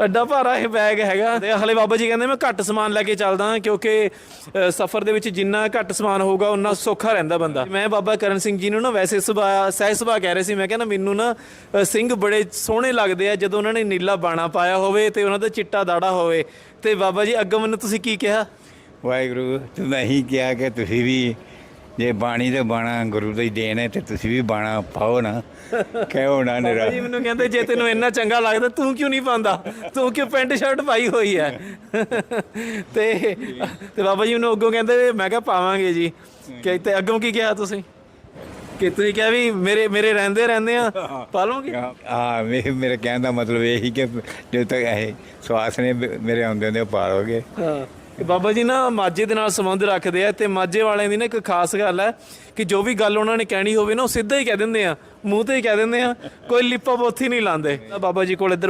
ਐਡਾ ਭਾਰਾ ਇਹ ਬੈਗ ਹੈਗਾ ਤੇ ਹਲੇ ਬਾਬਾ ਜੀ ਕਹਿੰਦੇ ਮੈਂ ਘੱਟ ਸਮਾਨ ਲੈ ਕੇ ਚੱਲਦਾ ਕਿਉਂਕਿ ਸਫ਼ਰ ਦੇ ਵਿੱਚ ਜਿੰਨਾ ਘੱਟ ਸਮਾਨ ਹੋਊਗਾ, ਉਨਾ ਸੌਖਾ ਰਹਿੰਦਾ ਬੰਦਾ। ਮੈਂ ਬਾਬਾ ਕਰਨ ਸਿੰਘ ਜੀ ਨੂੰ ਨਾ ਵੈਸੇ ਸੁਭਾਅ ਸਹਿ ਸੁਭਾਅ ਕਹਿ ਰਹੇ ਸੀ, ਮੈਂ ਕਹਿੰਦਾ ਮੈਨੂੰ ਨਾ ਸਿੰਘ ਬੜੇ ਸੋਹਣੇ ਲੱਗਦੇ ਆ ਜਦੋਂ ਉਹਨਾਂ ਨੇ ਨੀਲਾ ਬਾਣਾ ਪਾਇਆ ਹੋਵੇ ਤੇ ਉਹਨਾਂ ਦਾ ਚਿੱਟਾ ਦਾੜਾ ਹੋਵੇ। ਤੇ ਬਾਬਾ ਜੀ ਅੱਗੋਂ ਮੈਨੂੰ ਤੁਸੀਂ ਕੀ ਕਿਹਾ? ਵਾਹਿਗੁਰੂ, ਤੂੰ ਨਹੀਂ ਕਿਹਾ ਕਿ ਤੁਸੀਂ ਵੀ ਜੇ ਬਾਣੀ ਤੇ ਬਾਣਾ ਗੁਰੂ ਦਾ ਦੇਣ ਹੈ ਤੇ ਤੁਸੀਂ ਵੀ ਬਾਣਾ ਪਾਓ ਨਾ ਕਹਿਓ ਨਾ ਨਿਰਾ ਜੀ ਮੈਨੂੰ ਕਹਿੰਦੇ ਜੇ ਤੈਨੂੰ ਇੰਨਾ ਚੰਗਾ ਲੱਗਦਾ ਤੂੰ ਕਿਉਂ ਨਹੀਂ ਪਾਉਂਦਾ? ਤੂੰ ਕਿਉਂ ਪੈਂਟ ਸ਼ਰਟ ਪਾਈ ਹੋਈ ਹੈ? ਤੇ ਤੇ ਬਾਬਾ ਜੀ ਮੈਨੂੰ ਅੱਗੋਂ ਕਹਿੰਦੇ ਮੈਂ ਕਿਹਾ ਪਾਵਾਂਗੇ ਜੀ। ਕਿ ਤੇ ਅੱਗੋਂ ਕੀ ਕਿਹਾ ਤੁਸੀਂ? ਕਿ ਤੁਸੀਂ ਕਿਹਾ ਵੀ ਮੇਰੇ ਮੇਰੇ ਰਹਿੰਦੇ ਰਹਿੰਦੇ ਆ ਪਾ ਲਓਗੇ? ਹਾਂ ਮੇਰੇ ਕਹਿਣ ਦਾ ਮਤਲਬ ਇਹ ਹੀ ਕਿ ਜਦੋਂ ਤੱਕ ਇਹ ਸਵਾਸ ਨੇ ਮੇਰੇ ਆਉਂਦੇ ਹੁੰਦੇ ਪਾਲੋਗੇ ਹਾਂ। ਤੇ ਬਾਬਾ ਜੀ ਨਾ ਮਾਝੇ ਦੇ ਨਾਲ ਸੰਬੰਧ ਰੱਖਦੇ ਆ ਤੇ ਮਾਝੇ ਵਾਲਿਆਂ ਦੀ ਨਾ ਇੱਕ ਖਾਸ ਗੱਲ ਹੈ ਕਿ ਜੋ ਵੀ ਗੱਲ ਉਹਨਾਂ ਨੇ ਕਹਿਣੀ ਹੋਵੇ ਨਾ, ਉਹ ਸਿੱਧਾ ਹੀ ਕਹਿ ਦਿੰਦੇ ਆ, ਮੂੰਹ ਤੇ ਹੀ ਕਹਿ ਦਿੰਦੇ ਆ, ਕੋਈ ਲਿਪਾ ਪੋਥੀ ਨਹੀਂ ਲਾਉਂਦੇ। ਬਾਬਾ ਜੀ ਕੋਲ ਇੱਧਰ